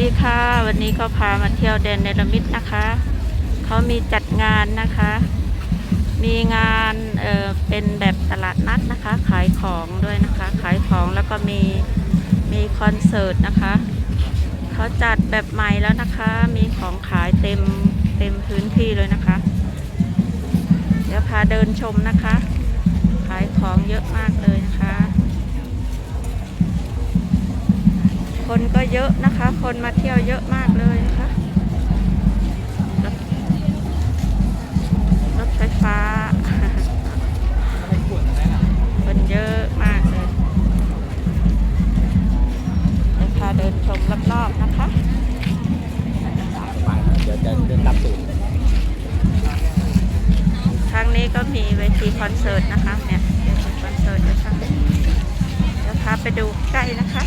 ดีค่ะ วันนี้ก็พามาเที่ยวแดนเนรมิตนะคะ เขามีจัดงานนะคะ มีงานเออเป็นแบบตลาดนัดนะคะ ขายของด้วยนะคะ ขายของแล้วก็มีมีคอนเสิร์ตนะคะ เขาจัดแบบใหม่แล้วนะคะ มีของขายเต็มเต็มพื้นที่เลยนะคะ เดี๋ยวพาเดินชมนะคะ ขายของเยอะมากเลย คะคนก็เยอะนะคะ คนมาเที่ยวเยอะมากเลยนะคะรถรถไฟฟ้าคนเยอะมากเลยเดี๋ยวพาเดินชมรอบๆนะคะเดี๋ยวจะเดินตามตูดครั้งนี้ก็มีเวทีคอนเสิร์ตนะคะเนี่ยเวทีคอนเสิร์ตอยู่ข้างนี้เดี๋ยวพาไปดูใกล้นะคะ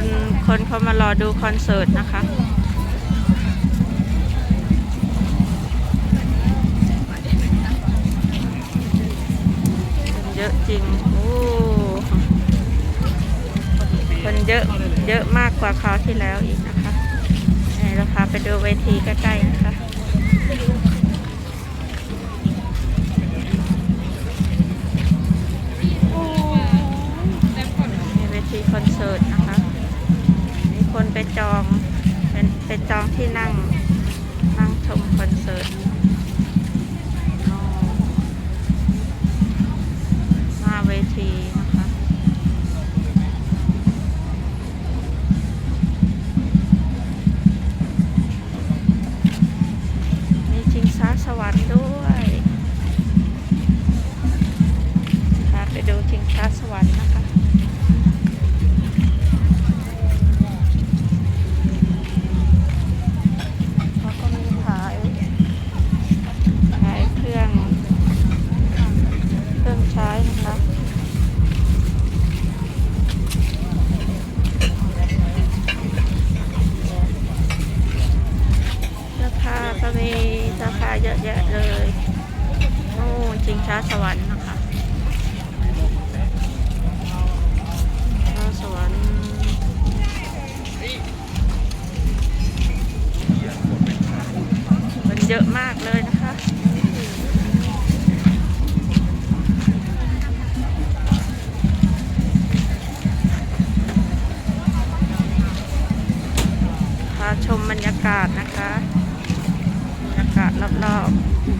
คนคนเขามารอดูคอนเสิร์ตนะคะคนเยอะจริงโอ้คนเยอะเยอะมากกว่าคราวที่แล้วอีกนะคะนี่เราพาไปดูเวทีใกล้ๆ ไปจองเป็นไปจองที่นั่งนั่งชมคอนเสิร์ตอ๋อหน้าเวที สวรรค์นะคะช้าสวรรค์มันเยอะมากเลยนะคะพาชมบรรยากาศนะคะ บรรยากาศรอบๆ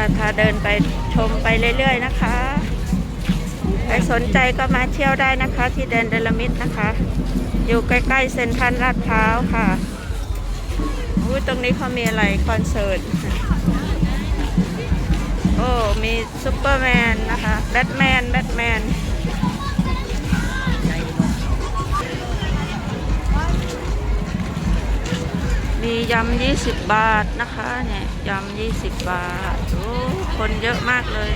ถ้าถ้าเดินไปชมไปเรื่อย ๆ นะคะใครสนใจก็มาเที่ยวได้นะคะ ที่แดนเดลมิดนะคะ อยู่ใกล้ ๆ เซ็นทรัลลาดพร้าวค่ะอุ้ยตรงนี้เขามีอะไรคอนเสิร์ตโอ้มีซูเปอร์แมนนะคะแบทแมนแบทแมน มียำ20บบาทนะคะเนี่ยยำ20บบาทโอ้คนเยอะมากเลย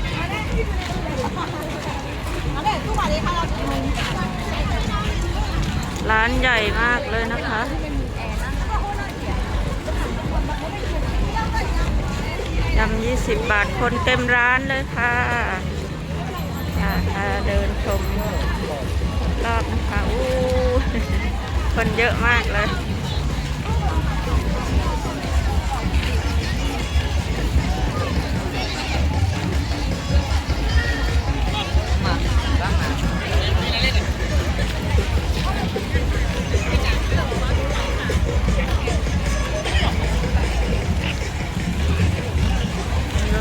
ร้านใหญ่มากเลยนะคะ ยำยี่สิบบาทคนเต็มร้านเลยค่ะค่ะค่ะเดินชมรอบนะคะอู้คนเยอะมากเลย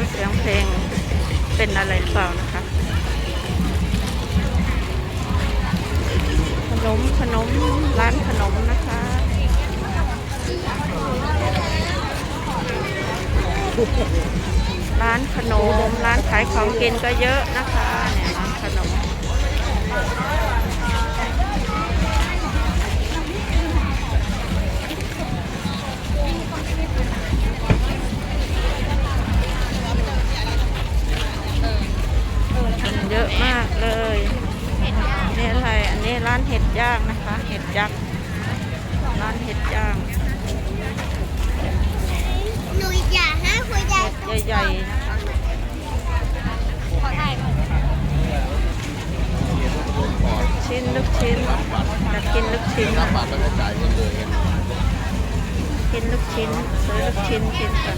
เสียงเพลงเป็นอะไรหรือเปล่านะคะ ขนมขนมร้านขนมนะคะร้านร้านขนม ร้านขายของกินก็เยอะนะคะ เนี่ยร้านขนม อะมากเลยนี่อะไรอันนี้ร้านเห็ดย่างนะคะ เห็ดยักษ์ร้านเห็ดย่างหนูอยากให้คุณยายเห็ดใหญ่ๆนะคะขอถ่ายก่อนชิ้นลูกชิ้นจะกินลูกชิ้นรับบัตรแล้วก็จ่ายเงินเลยกินลูกชิ้นซื้อลูกชิ้นกินกัน